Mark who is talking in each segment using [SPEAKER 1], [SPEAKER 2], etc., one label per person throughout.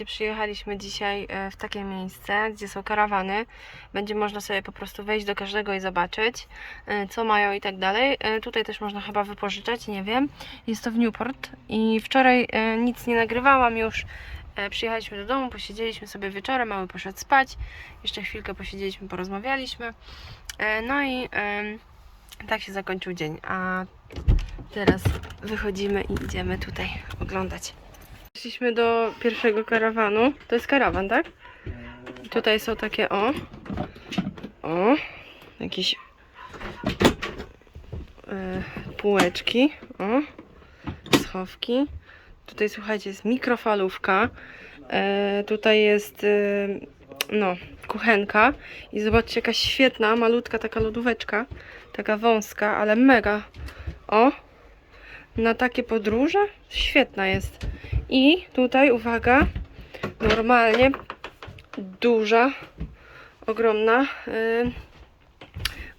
[SPEAKER 1] Słuchajcie, przyjechaliśmy dzisiaj e, w takie miejsce, gdzie są karawany. Będzie można sobie po prostu wejść do każdego i zobaczyć, e, co mają i tak dalej. E, Tutaj też można chyba wypożyczać, nie wiem. Jest to w Newport i wczoraj nic nie nagrywałam już. Przyjechaliśmy do domu, posiedzieliśmy sobie wieczorem, mały poszedł spać. Jeszcze chwilkę posiedzieliśmy, porozmawialiśmy. No i tak się zakończył dzień. A teraz wychodzimy i idziemy tutaj oglądać. Przyszliśmy do pierwszego karawanu. To jest karawan, tak? I tutaj są takie o. O. Jakieś e, półeczki. O. Schowki. Tutaj słuchajcie, jest mikrofalówka. E, tutaj jest e, no, kuchenka. I zobaczcie, jaka świetna, malutka taka lodóweczka. Taka wąska, ale mega. O. Na takie podróże świetna jest. I tutaj, uwaga, normalnie duża, ogromna yy,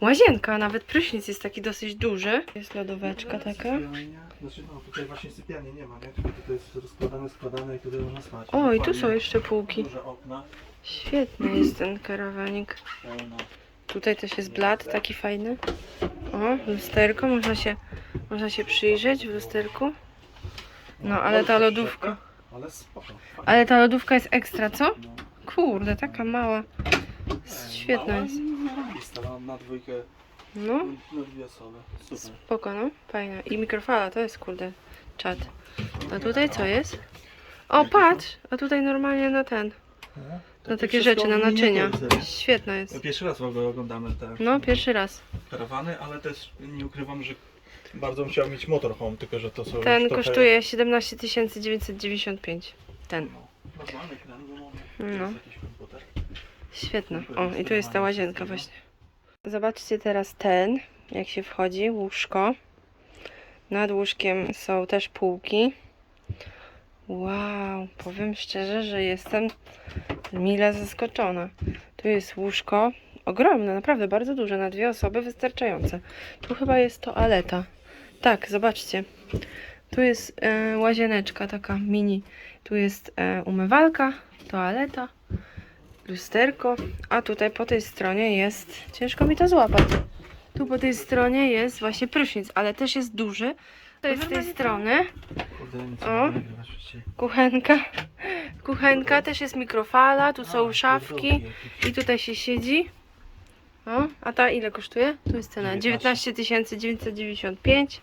[SPEAKER 1] łazienka, nawet prysznic jest taki dosyć duży. Jest lodóweczka taka.
[SPEAKER 2] Znaczy no tutaj właśnie sypialni nie ma, nie? Tylko tutaj jest rozkładane, składane i tutaj można spać.
[SPEAKER 1] O, i tu są jeszcze półki.
[SPEAKER 2] Duże okna.
[SPEAKER 1] Świetny jest ten karawanik.
[SPEAKER 2] Pełno.
[SPEAKER 1] Tutaj też jest blat taki fajny. O, lusterko, można się, można się przyjrzeć w lusterku. No, ale ta lodówka.
[SPEAKER 2] Ale spoko.
[SPEAKER 1] Ale ta lodówka jest ekstra, co? Kurde, taka mała. Świetna
[SPEAKER 2] Mała
[SPEAKER 1] jest.
[SPEAKER 2] na, na dwójkę,
[SPEAKER 1] No,
[SPEAKER 2] na dwie osoby. Super.
[SPEAKER 1] spoko, no, fajna. I mikrofala, to jest kurde czat. A tutaj co jest? O, patrz! A tutaj normalnie na ten, na takie rzeczy, na naczynia. Świetna jest.
[SPEAKER 2] Pierwszy raz w ogóle oglądamy te
[SPEAKER 1] No, pierwszy raz.
[SPEAKER 2] karawany, ale też nie ukrywam, że bardzo bym chciał mieć motorhome, tylko że to są
[SPEAKER 1] Ten
[SPEAKER 2] już trochę-
[SPEAKER 1] kosztuje 17 995. Ten.
[SPEAKER 2] No, normalny ekran gumowy.
[SPEAKER 1] No.
[SPEAKER 2] Jest jakiś komputer.
[SPEAKER 1] Świetna. O, i tu jest ta łazienka właśnie. Zobaczcie teraz ten, jak się wchodzi, łóżko. Nad łóżkiem są też półki. Wow, powiem szczerze, że jestem mile zaskoczona. Tu jest łóżko ogromne, naprawdę bardzo duże, na dwie osoby wystarczające. Tu chyba jest toaleta. Tak, zobaczcie. Tu jest e, łazieneczka taka mini. Tu jest e, umywalka, toaleta lusterko, a tutaj po tej stronie jest, ciężko mi to złapać. Tu po tej stronie jest właśnie prysznic, ale też jest duży. To jest z tej strony O. kuchenka. Kuchenka, też jest mikrofala, tu są szafki i tutaj się siedzi. O, a ta ile kosztuje? Tu jest cena 19 995.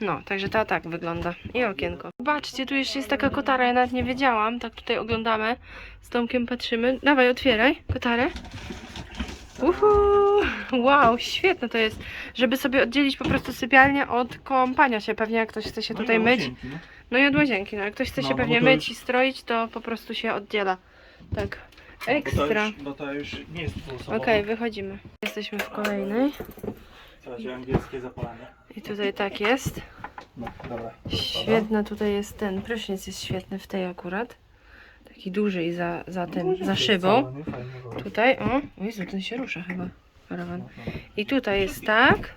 [SPEAKER 1] No, także ta tak wygląda. I okienko. Zobaczcie, tu jeszcze jest taka kotara, ja nawet nie wiedziałam. Tak tutaj oglądamy. Z Tomkiem patrzymy. Dawaj, otwieraj kotarę. Uhu, wow, świetne to jest, żeby sobie oddzielić po prostu sypialnię od kąpania się. Pewnie jak ktoś chce się
[SPEAKER 2] No
[SPEAKER 1] tutaj
[SPEAKER 2] do
[SPEAKER 1] myć,
[SPEAKER 2] łazienki,
[SPEAKER 1] no i od łazienki, no jak ktoś chce
[SPEAKER 2] No,
[SPEAKER 1] się
[SPEAKER 2] no
[SPEAKER 1] pewnie myć i stroić, to po prostu się oddziela. Tak,
[SPEAKER 2] Bo
[SPEAKER 1] ekstra.
[SPEAKER 2] już, bo już nie jest.
[SPEAKER 1] Okej, wychodzimy. Jesteśmy w kolejnej
[SPEAKER 2] razie angielskie zapalanie.
[SPEAKER 1] i tutaj tak jest.
[SPEAKER 2] No, dobra.
[SPEAKER 1] Świetna tutaj jest ten, prysznic jest świetny w tej akurat. Taki duży i za, za tym, za szybą. Tutaj, o, o Jezu, ten się rusza chyba, karawan. I tutaj jest tak.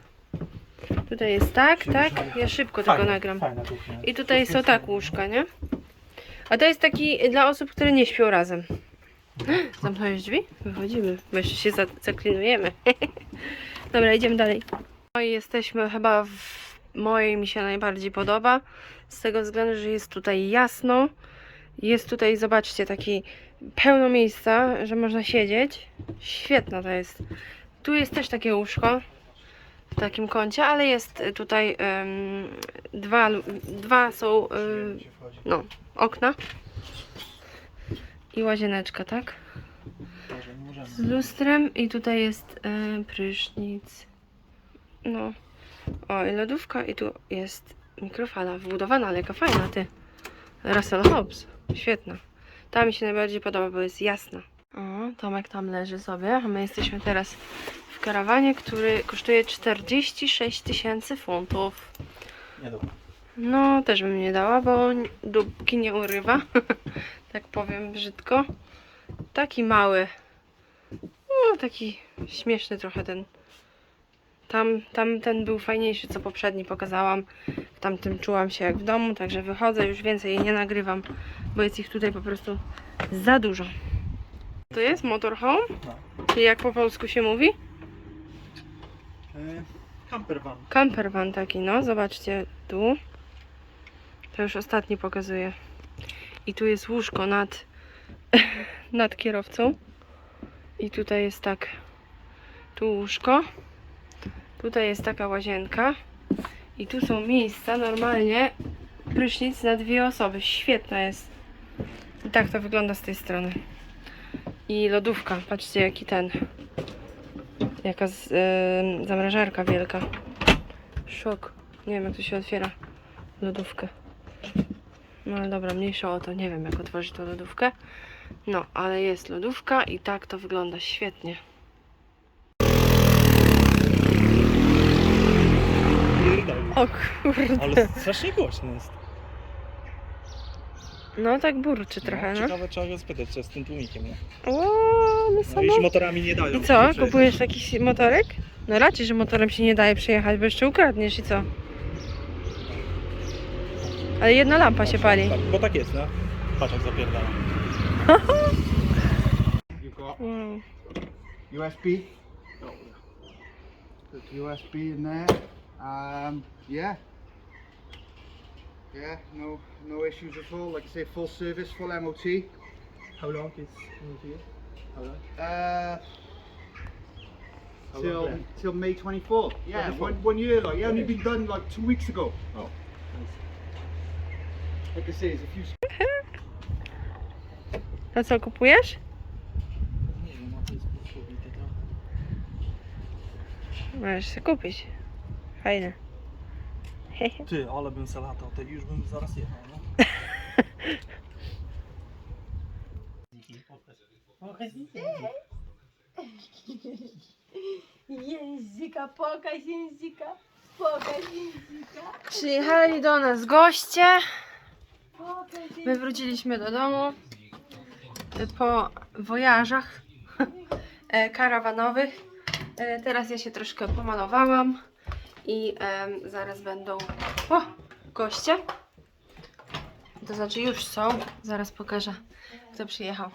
[SPEAKER 1] Tutaj jest tak, tak. Ja szybko tego nagram.
[SPEAKER 2] Fajna kuchnia.
[SPEAKER 1] I tutaj są tak łóżka, nie? A to jest taki dla osób, które nie śpią razem. Zamknąłeś drzwi? Wychodzimy. My jeszcze się za- zaklinujemy. Dobra, idziemy dalej. No i jesteśmy chyba w mojej mi się najbardziej podoba. Z tego względu, że jest tutaj jasno. Jest tutaj, zobaczcie, taki pełno miejsca, że można siedzieć. Świetna to jest. Tu jest też takie łóżko w takim kącie, ale jest tutaj dwa, dwa są em, no, okna i łazieneczka, tak? Z lustrem i tutaj jest e, prysznic. No. O, i lodówka i tu jest mikrofala wbudowana, ale jaka fajna, ty. Russell Hobbs. Świetna. Ta mi się najbardziej podoba, bo jest jasna. O, Tomek tam leży sobie, a my jesteśmy teraz w karawanie, który kosztuje 46 tysięcy funtów. No, też bym nie dała, bo dupki nie urywa. tak powiem brzydko. Taki mały. No, taki śmieszny trochę ten tam, tam ten był fajniejszy, co poprzedni pokazałam. W tamtym czułam się jak w domu, także wychodzę, już więcej jej nie nagrywam, bo jest ich tutaj po prostu za dużo. To jest motorhome?
[SPEAKER 2] No.
[SPEAKER 1] Czyli jak po polsku się mówi?
[SPEAKER 2] E, camper van.
[SPEAKER 1] Camper van taki, no. Zobaczcie tu. To już ostatni pokazuję. I tu jest łóżko nad, nad kierowcą. I tutaj jest tak. Tu łóżko. Tutaj jest taka łazienka. I tu są miejsca normalnie. Prysznic na dwie osoby. Świetna jest. I tak to wygląda z tej strony. I lodówka. Patrzcie jaki ten. Jaka z, em, zamrażarka wielka. Szok. Nie wiem jak to się otwiera lodówkę. No ale dobra, mniejsza o to. Nie wiem jak otworzyć tą lodówkę. No, ale jest lodówka i tak to wygląda świetnie. O kurde.
[SPEAKER 2] Ale strasznie głośno jest.
[SPEAKER 1] No tak burczy trochę, no.
[SPEAKER 2] Ciekawe trzeba go spytać, co z tym tłumikiem, nie?
[SPEAKER 1] O,
[SPEAKER 2] No
[SPEAKER 1] no samo.
[SPEAKER 2] motorami nie dają.
[SPEAKER 1] I co, kupujesz jakiś motorek? No raczej, że motorem się nie daje przejechać, bo jeszcze ukradniesz i co? Ale jedna lampa się pali.
[SPEAKER 2] Tak, bo tak jest, no. Patrz jak zapierdala.
[SPEAKER 3] You've got
[SPEAKER 1] Wow.
[SPEAKER 3] USB. Put USB in there. Um, yeah. Yeah, no no issues at all. Like I say, full service, full MOT.
[SPEAKER 2] How long is it? How long?
[SPEAKER 3] Uh, till till May 24th. Yeah,
[SPEAKER 2] 24th.
[SPEAKER 3] one, one year. Like, it only been done like two weeks ago.
[SPEAKER 2] Oh,
[SPEAKER 3] Like I say, there's a few
[SPEAKER 1] To co, kupujesz?
[SPEAKER 2] Nie wiem, a to jest posłowite to.
[SPEAKER 1] Możesz się kupić. Fajne.
[SPEAKER 2] Ty, ale bym se latał, to już bym zaraz jechał, no.
[SPEAKER 4] Języka, pokaż języka, pokaż języka,
[SPEAKER 1] Przyjechali do nas goście. My wróciliśmy do domu po wojażach e, karawanowych. E, Teraz ja się troszkę pomalowałam i zaraz będą o, goście. To znaczy już są. Zaraz pokażę, kto przyjechał.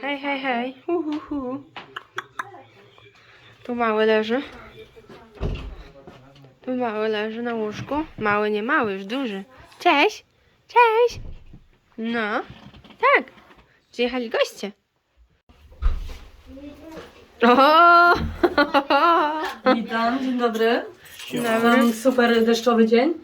[SPEAKER 1] Hej, hej, hej. Hu, hu, hu. Tu mały leży. Tu mały leży na łóżku. Mały, nie mały, już duży. Cześć! Cześć! No, tak. Przyjechali goście. O!
[SPEAKER 5] Witam, dzień dobry.
[SPEAKER 1] Dzień dobry.
[SPEAKER 5] Mam super deszczowy dzień.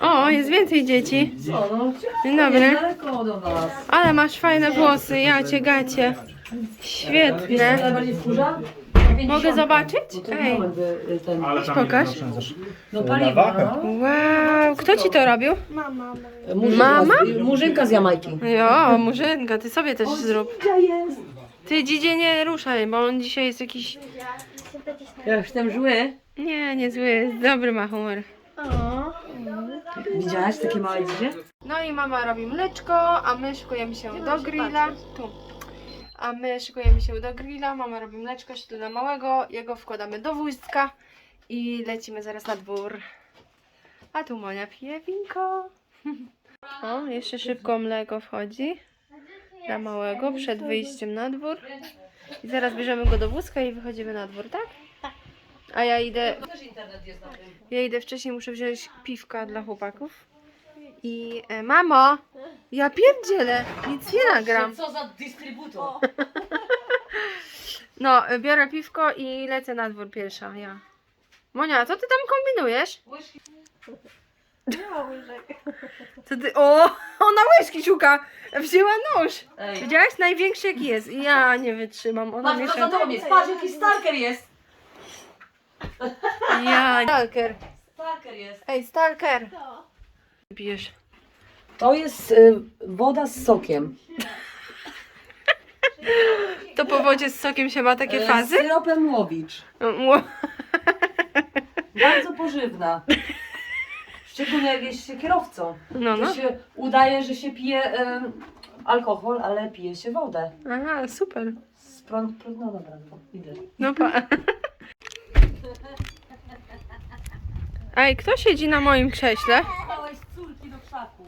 [SPEAKER 1] O, jest więcej dzieci.
[SPEAKER 5] Co, no,
[SPEAKER 1] Dzień dobry.
[SPEAKER 5] Niedaleko do was.
[SPEAKER 1] Ale masz fajne włosy, ja cię gacie.
[SPEAKER 5] Wiesz, co
[SPEAKER 1] Świetne.
[SPEAKER 5] najbardziej wkurza?
[SPEAKER 1] Mogę zobaczyć?
[SPEAKER 5] To
[SPEAKER 1] Ej,
[SPEAKER 5] y, ten,
[SPEAKER 1] pokaż.
[SPEAKER 5] no paliwa, no.
[SPEAKER 1] Wow, kto ci to robił?
[SPEAKER 5] Murzynka,
[SPEAKER 1] Mama?
[SPEAKER 5] Z, murzynka z Jamajki.
[SPEAKER 1] Jo, Murzynka, ty sobie też zrób.
[SPEAKER 5] Gdzie jest?
[SPEAKER 1] Ty dzidzie nie ruszaj, bo on dzisiaj jest jakiś...
[SPEAKER 5] Ja jestem zły.
[SPEAKER 1] Nie, nie zły, jest dobry ma humor.
[SPEAKER 5] Widziałaś takie małe dzidzie?
[SPEAKER 1] No i mama robi mleczko, a my szykujemy się do grilla. Tu. A my szykujemy się do grilla, mama robi mleczko jeszcze dla małego, jego wkładamy do wózka i lecimy zaraz na dwór. A tu Monia pije winko. O, jeszcze szybko mleko wchodzi dla małego przed wyjściem na dwór. I zaraz bierzemy go do wózka i wychodzimy na dwór, tak? A ja idę,
[SPEAKER 5] na
[SPEAKER 1] ja idę wcześniej, muszę wziąć piwka dla chłopaków. I e, mamo, ja pierdzielę, nic nie nagram.
[SPEAKER 5] Co za dystrybutor?
[SPEAKER 1] No, e, biorę piwko i lecę na dwór pierwsza, ja. Monia, co ty tam kombinujesz?
[SPEAKER 5] Łyżki.
[SPEAKER 1] Co ty... O, ona łyżki szuka! Wzięła nóż!
[SPEAKER 5] Ej.
[SPEAKER 1] Widziałaś? Największy jaki jest. Ja nie wytrzymam, ona
[SPEAKER 5] Patrz, co za
[SPEAKER 1] miesza...
[SPEAKER 5] tobą jest. Patrz, jaki stalker jest.
[SPEAKER 1] Ja... Stalker.
[SPEAKER 5] Stalker jest.
[SPEAKER 1] Ej, stalker! Pijesz.
[SPEAKER 5] To jest y, woda z sokiem.
[SPEAKER 1] To po wodzie z sokiem się ma takie
[SPEAKER 5] E,
[SPEAKER 1] fazy?
[SPEAKER 5] Z syropem łowicz.
[SPEAKER 1] Ło-
[SPEAKER 5] Bardzo pożywna. Szczególnie jak jest się kierowcą.
[SPEAKER 1] No,
[SPEAKER 5] To
[SPEAKER 1] no.
[SPEAKER 5] się udaje, że się pije em, alkohol, ale pije się wodę.
[SPEAKER 1] Aha, super.
[SPEAKER 5] Z prąd, prąd, no dobra, no, idę.
[SPEAKER 1] No pa. Ej, kto siedzi na moim krześle?
[SPEAKER 5] Popchałeś córki do krzaku.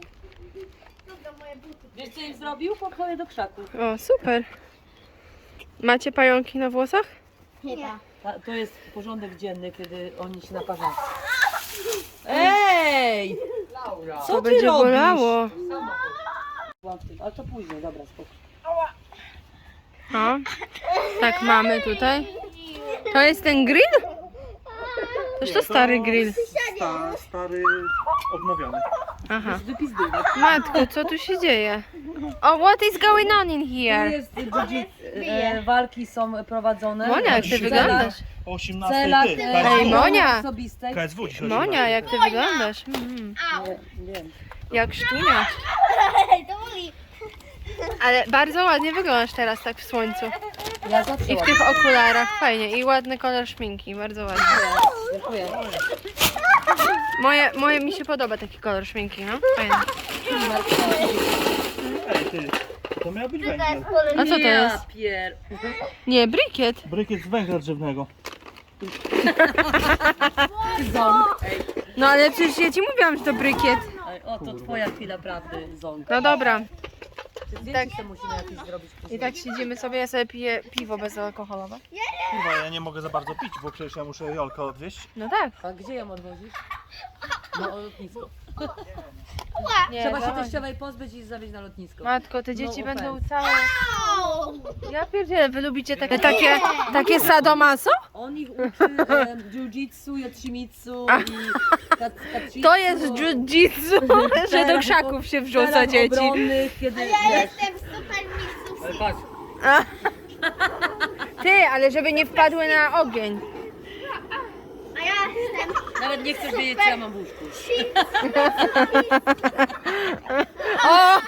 [SPEAKER 5] Wiesz co im zrobił? Je do krzaku.
[SPEAKER 1] O, super. Macie pająki na włosach?
[SPEAKER 5] Ta, to jest porządek dzienny, kiedy oni się naparzają. Ej! Co
[SPEAKER 1] To
[SPEAKER 5] ty
[SPEAKER 1] będzie
[SPEAKER 5] robisz?
[SPEAKER 1] bolało.
[SPEAKER 5] Ale to później, dobra, spoko.
[SPEAKER 1] O, tak mamy tutaj. To jest ten grill? Toż to stary grill.
[SPEAKER 2] Sta, stary, odnowiony.
[SPEAKER 1] Aha.
[SPEAKER 5] Wypizduj.
[SPEAKER 1] Matko, co tu się dzieje? O, what is going on in
[SPEAKER 5] Tu
[SPEAKER 1] here?
[SPEAKER 5] jest e, walki są prowadzone.
[SPEAKER 1] Monia, jak ty
[SPEAKER 5] W
[SPEAKER 1] wyglądasz?
[SPEAKER 2] O
[SPEAKER 5] celach-
[SPEAKER 2] 18
[SPEAKER 5] celach,
[SPEAKER 2] ty.
[SPEAKER 5] e,
[SPEAKER 2] KSW.
[SPEAKER 1] Ej, Monia!
[SPEAKER 5] Osobistej.
[SPEAKER 2] KSW dzisiaj
[SPEAKER 1] Monia, jak ty wyglądasz? Mm,
[SPEAKER 5] Nie, wiem.
[SPEAKER 1] jak sztunia.
[SPEAKER 4] To mówi.
[SPEAKER 1] Ale bardzo ładnie wyglądasz teraz tak w słońcu.
[SPEAKER 5] Ja
[SPEAKER 1] I w tych okularach. Fajnie. I ładny kolor szminki. Bardzo ładnie.
[SPEAKER 5] Dziękuję.
[SPEAKER 1] Moje, moje mi się podoba taki kolor szminki, no. Fajnie.
[SPEAKER 2] Ej, ty. To miał być węgiel.
[SPEAKER 1] A co to jest?
[SPEAKER 5] pier...
[SPEAKER 1] Nie, brikiet.
[SPEAKER 2] Brykiet z węgla drzewnego.
[SPEAKER 5] Ząg. Ej,
[SPEAKER 1] No ale przecież ja ci mówiłam, że to brykiet.
[SPEAKER 5] ej, o, to twoja chwila prawdy, ząg.
[SPEAKER 1] No dobra.
[SPEAKER 5] Tak. musimy jakieś zrobić później.
[SPEAKER 1] I tak siedzimy sobie, ja sobie piję piwo bezalkoholowe.
[SPEAKER 2] Kurwa, ja nie mogę za bardzo pić, bo przecież ja muszę Jolkę odwieźć.
[SPEAKER 1] No tak.
[SPEAKER 5] A gdzie ją odwozisz? Na lotnisko.
[SPEAKER 1] Nie,
[SPEAKER 5] Trzeba się
[SPEAKER 1] dawaj.
[SPEAKER 5] teściowej pozbyć i zawieźć na lotnisko.
[SPEAKER 1] Matko, te dzieci
[SPEAKER 5] No
[SPEAKER 1] będą
[SPEAKER 5] offense.
[SPEAKER 1] całe... Ja pierdzielę, wy lubicie takie, takie, takie sadomaso?
[SPEAKER 5] On ich uczy e, jiu-jitsu, yotshimitsu i kat, katsu.
[SPEAKER 1] To jest jiu-jitsu, że do krzaków się wrzuca dzieci.
[SPEAKER 5] Obronnych, kiedy, wiesz,
[SPEAKER 4] Jestem super
[SPEAKER 5] patrz,
[SPEAKER 1] Ty, ale żeby nie wpadły na ogień.
[SPEAKER 5] Nawet nie chcesz wiedzieć co ja mam w łóżku.
[SPEAKER 1] O!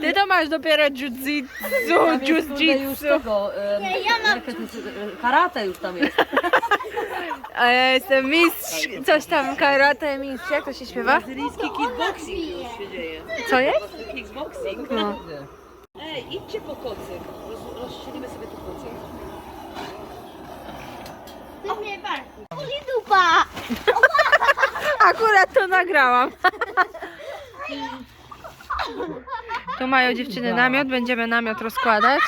[SPEAKER 1] Ty to masz dopiero jiu-jitsu,
[SPEAKER 5] kurde, już
[SPEAKER 1] jiu-jitsu.
[SPEAKER 5] tego, e,
[SPEAKER 4] Nie, ja mam
[SPEAKER 5] jakie to jest, e, karate już tam jest.
[SPEAKER 1] A ja jestem mistrz, coś tam, karate mistrz, jak to się śpiewa?
[SPEAKER 5] Brazylijski kickboxing już się dzieje.
[SPEAKER 1] Co jest?
[SPEAKER 5] Kickboxing.
[SPEAKER 1] No.
[SPEAKER 5] Ej, idźcie po kocyk. Roz, rozstrzelimy sobie tu kocyk.
[SPEAKER 4] Ty mnie barki. Uli dupa.
[SPEAKER 1] Akurat to nagrałam. Tu mają dziewczyny namiot, będziemy namiot rozkładać.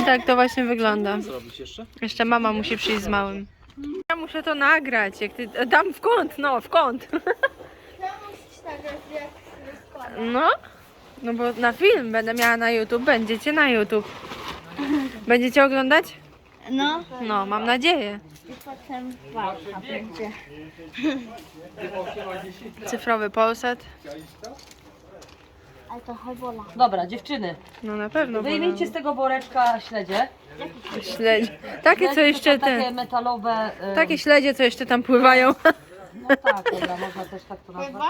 [SPEAKER 1] I tak to właśnie wygląda.
[SPEAKER 2] Jeszcze?
[SPEAKER 1] Jeszcze mama musi przyjść z małym. Ja muszę to nagrać, jak ty... Tam w kąt, no, w kąt.
[SPEAKER 4] To musisz tak jak rozkładać.
[SPEAKER 1] No, no bo na film będę miała na YouTube, będziecie na YouTube. Będziecie oglądać?
[SPEAKER 4] No.
[SPEAKER 1] No, mam nadzieję.
[SPEAKER 4] I potem walka będzie.
[SPEAKER 1] Cyfrowy Polsat.
[SPEAKER 4] Ale to chybola.
[SPEAKER 5] Dobra, dziewczyny,
[SPEAKER 1] No na pewno. bo
[SPEAKER 5] wyjmijcie z tego woreczka śledzie.
[SPEAKER 1] śledź. Takie co jeszcze
[SPEAKER 5] Takie
[SPEAKER 1] ten.
[SPEAKER 5] metalowe... e,
[SPEAKER 1] Takie śledzie co jeszcze tam pływają.
[SPEAKER 5] No tak, dobra, można też tak to nazwać.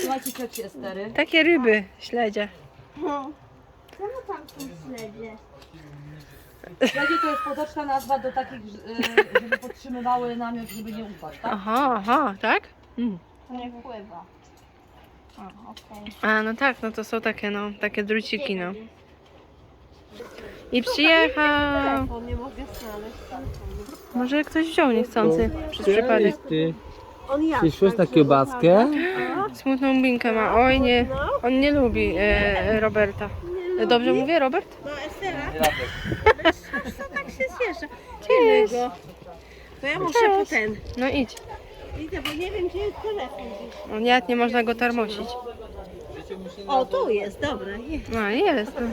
[SPEAKER 5] Słuchajcie, cioci Estery.
[SPEAKER 1] Takie ryby, śledzie.
[SPEAKER 4] No. Czemu tam są śledzie?
[SPEAKER 5] Śledzie to jest potoczna nazwa do takich, e, żeby podtrzymywały namiot, żeby nie upaść, tak?
[SPEAKER 1] Aha, aha, tak? Mm.
[SPEAKER 4] To nie wpływa. A, okej.
[SPEAKER 1] A no tak, no to są takie no, takie druciki no. I przyjechał.
[SPEAKER 4] Nie mogę znaleźć.
[SPEAKER 1] Może ktoś wziął niechcący przez przypadek.
[SPEAKER 6] Ty
[SPEAKER 4] On ja.
[SPEAKER 6] przyszłeś na kiełbaskę?
[SPEAKER 1] Smutną binkę ma. Oj nie, on nie lubi e, Roberta. Dobrze mówię, Robert?
[SPEAKER 4] No Estela. Co tak się cieszę?
[SPEAKER 1] Cześć.
[SPEAKER 4] To ja muszę po ten.
[SPEAKER 1] No idź.
[SPEAKER 4] Idę, bo nie wiem, gdzie jest telefon gdzieś.
[SPEAKER 1] On jak nie można go tarmosić.
[SPEAKER 4] O, tu jest, dobra. jest.
[SPEAKER 1] No jest. No.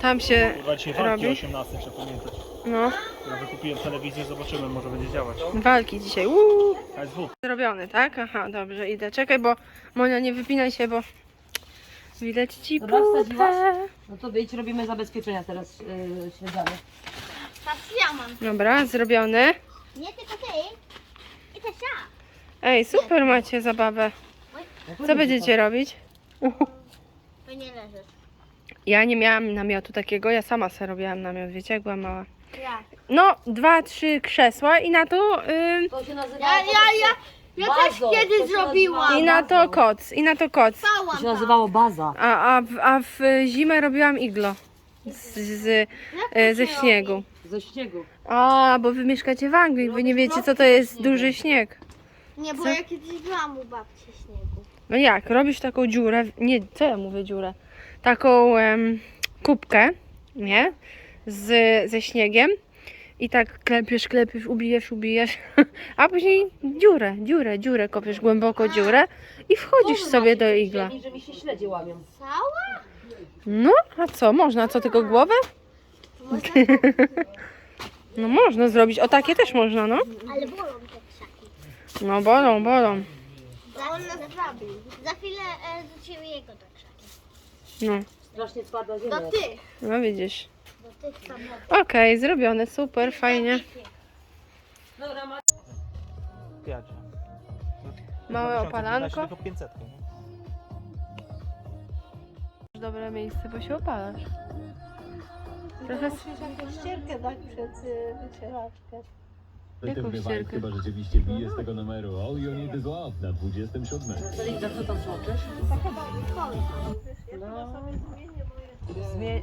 [SPEAKER 1] Tam się
[SPEAKER 2] Chyba dzisiaj walki
[SPEAKER 1] robi.
[SPEAKER 2] 18, trzeba pamiętać.
[SPEAKER 1] No,
[SPEAKER 2] Ja wykupiłem telewizję, zobaczymy, może będzie działać.
[SPEAKER 1] walki dzisiaj. Uuu.
[SPEAKER 2] KSW.
[SPEAKER 1] Zrobiony, tak? Aha, dobrze, idę. Czekaj, bo Monia nie wypinaj się, bo widać ci
[SPEAKER 5] Dobra, wsadziłaś?
[SPEAKER 1] pupę.
[SPEAKER 5] No to wyjdź, robimy zabezpieczenia teraz yy, śledziane.
[SPEAKER 4] Patrz, ja mam.
[SPEAKER 1] Dobra, zrobiony.
[SPEAKER 4] Nie tylko ty. I też ja.
[SPEAKER 1] Ej, super macie zabawę. Co będziecie robić?
[SPEAKER 4] Bo nie leżysz.
[SPEAKER 1] Ja nie miałam namiotu takiego, ja sama sobie robiłam namiot, wiecie, jak byłam mała.
[SPEAKER 4] Ja.
[SPEAKER 1] No, dwa, trzy krzesła i na to, ym,
[SPEAKER 5] To się nazywa...
[SPEAKER 4] Ja, ja, ja. Ja też
[SPEAKER 5] Bazo,
[SPEAKER 4] kiedyś
[SPEAKER 5] to się
[SPEAKER 4] zrobiłam.
[SPEAKER 1] i na to koc, i na to koc.
[SPEAKER 5] To
[SPEAKER 4] Spałam
[SPEAKER 5] się
[SPEAKER 4] tam.
[SPEAKER 5] nazywało baza.
[SPEAKER 1] A, a, w, a w zimę robiłam iglo z, z, e, ze śniegu.
[SPEAKER 5] Ze śniegu.
[SPEAKER 1] A, bo wy mieszkacie w Anglii, wy nie wiecie co to jest duży śnieg.
[SPEAKER 4] Nie, bo
[SPEAKER 1] Co?
[SPEAKER 4] ja kiedyś byłam u babci śniegu.
[SPEAKER 1] No jak, robisz taką dziurę, w- nie, co ja mówię dziurę? Taką em, kubkę, nie? Z, ze śniegiem i tak klepiesz, klepiesz, ubijesz, ubijesz, a później dziurę, dziurę, dziurę, kopiesz głęboko dziurę i wchodzisz sobie do igla.
[SPEAKER 5] Że mi się śledzie łamią.
[SPEAKER 4] Cała?
[SPEAKER 1] No, a co, można? Co, tylko głowę? No można zrobić, o takie też można, no.
[SPEAKER 4] ale bolą te krzaki.
[SPEAKER 1] No bolą, bolą.
[SPEAKER 4] Za, on nas zrobi. Za chwilę e, do ciebie jego do krzaki.
[SPEAKER 1] No,
[SPEAKER 5] Strasznie twarda ziemia.
[SPEAKER 4] Do tych.
[SPEAKER 1] no widzisz.
[SPEAKER 4] Tych samochodów.
[SPEAKER 1] Okej, zrobione, super, fajnie.
[SPEAKER 5] Dobra, ma...
[SPEAKER 2] Piadzie.
[SPEAKER 1] Małe opalanko.
[SPEAKER 2] Tylko 500.
[SPEAKER 1] Dobre miejsce, bo się opalasz. Trochę...
[SPEAKER 4] jakąś ścierkę dać przed y, wycieraczkę.
[SPEAKER 1] Jaką
[SPEAKER 6] Ten vibe
[SPEAKER 1] ścierkę?
[SPEAKER 6] chyba rzeczywiście bije z tego numeru All You Need Is Love na 27.
[SPEAKER 5] Zelinka, co tam smoczysz?
[SPEAKER 1] Zmie...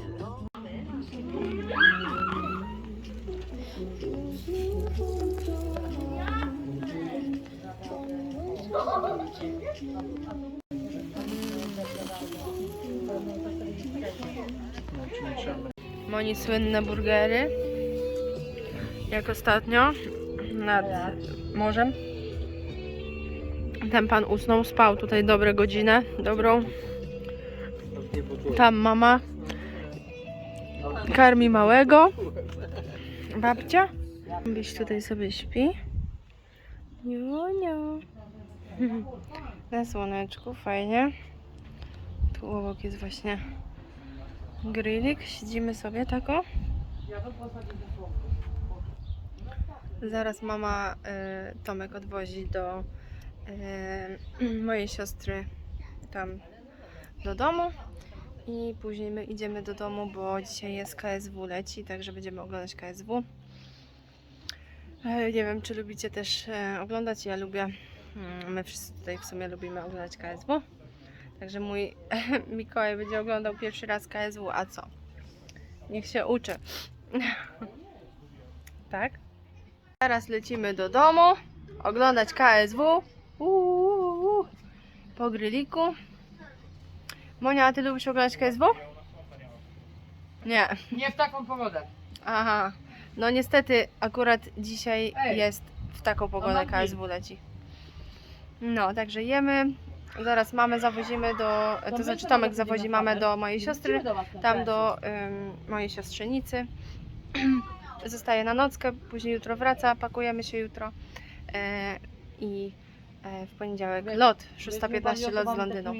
[SPEAKER 1] Moni słynne burgery. Jak ostatnio nad morzem. Ten pan usnął, spał tutaj dobre godzinę, dobrą. Tam mama karmi małego. Babcia. Byś tutaj sobie śpi. Niuniu. Na słoneczku, fajnie. Tu obok jest właśnie grillik. Siedzimy sobie tako. Zaraz mama y, Tomek odwozi do y, mojej siostry tam do domu. I później my idziemy do domu, bo dzisiaj jest KSW leci, także będziemy oglądać KSW. E, Nie wiem, czy lubicie też e, oglądać. Ja lubię. Mm, My wszyscy tutaj w sumie lubimy oglądać KSW. Także mój Mikołaj będzie oglądał pierwszy raz KSW, a co? Niech się uczy. tak? Teraz lecimy do domu oglądać KSW. Uuu, po gryliku. Monia, a ty lubisz oglądać KSW? Nie.
[SPEAKER 5] Nie w taką pogodę.
[SPEAKER 1] Aha. No niestety akurat dzisiaj
[SPEAKER 5] Ej.
[SPEAKER 1] jest w taką pogodę
[SPEAKER 5] mam
[SPEAKER 1] KSW leci. No, także jemy. Zaraz mamy zawozimy do, to znaczy Tomek zawozi mamę do mojej siostry, tam do ym, mojej siostrzenicy. Zostaje na nockę, później jutro wraca, pakujemy się jutro e, i e, w poniedziałek lot,
[SPEAKER 5] Weźmy
[SPEAKER 1] 6.15
[SPEAKER 5] pani
[SPEAKER 1] lot z Londynu.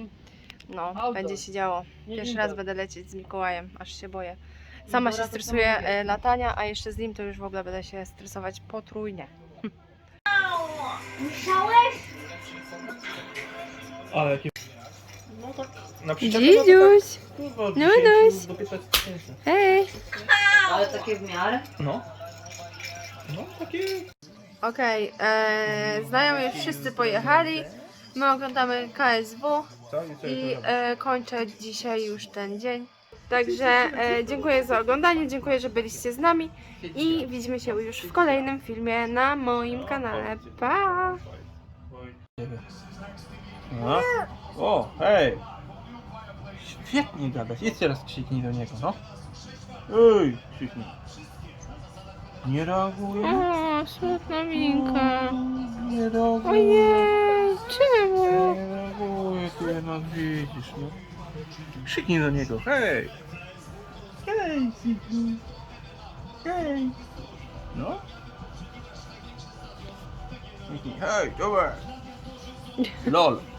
[SPEAKER 1] No,
[SPEAKER 5] Outdoor.
[SPEAKER 1] będzie się działo.
[SPEAKER 5] Nie
[SPEAKER 1] Pierwszy raz będę lecieć z Mikołajem, aż się boję. Sama się stresuję
[SPEAKER 5] mówię.
[SPEAKER 1] e, latania, a jeszcze z nim to już w ogóle będę się stresować potrójnie.
[SPEAKER 4] Musiałeś?
[SPEAKER 2] Ale jakie... No tak... Na
[SPEAKER 1] Dzidziuś!
[SPEAKER 2] Kurwa, od
[SPEAKER 1] No,
[SPEAKER 2] 10
[SPEAKER 1] no.
[SPEAKER 2] do 15 tysięcy.
[SPEAKER 1] Hej!
[SPEAKER 5] Ale takie w miarę.
[SPEAKER 2] No. No, takie...
[SPEAKER 1] Okej, e, znajomi już wszyscy pojechali. My oglądamy KSW
[SPEAKER 2] Co? I co
[SPEAKER 1] i
[SPEAKER 2] jutro
[SPEAKER 1] e, kończę dzisiaj już ten dzień. Także e, dziękuję za oglądanie, dziękuję, że byliście z nami i widzimy się już w kolejnym filmie na moim kanale. Pa!
[SPEAKER 2] No. O, hej! Świetnie gadać. Jeszcze raz krzyknij do niego, no. Ej, krzyknij. Nie reaguje.
[SPEAKER 1] O, smutna minka.
[SPEAKER 2] Nie reaguje.
[SPEAKER 1] Ojej, czemu?
[SPEAKER 2] Nie reaguje, ty no widzisz, no. Krzyknij do niego, hej! Hej, Signy. Hej! No? Krzyknij, hej, dobra! LOL!